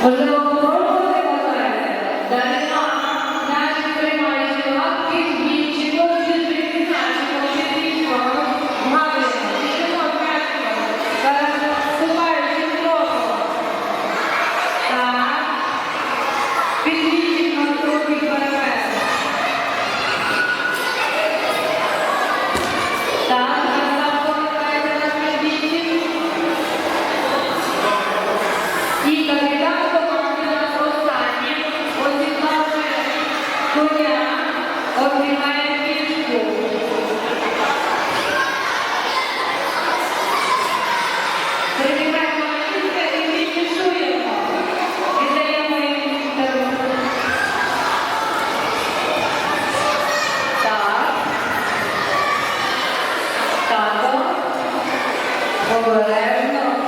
Hello. Обережно.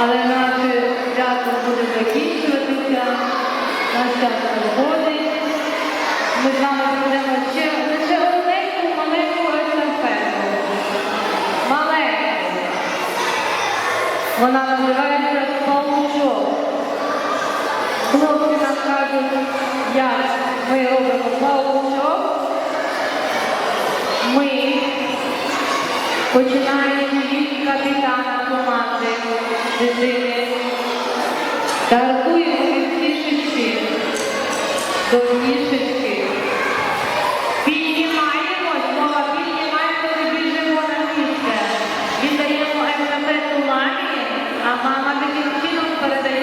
Але наше свято буде закінчуватися, наш час виходить. Ми з вами проведемо ще лише одненьку маленьку естафету. Маленьку. Вона називається паучок. Хлопці нам кажуть, як ми робимо паучок. Ми починаємо від команди дитини та від фішечки до. Піднімаємось, мова піднімаємо і біжимо на місце. Віддаємо естафету мамі, а мама таким передає.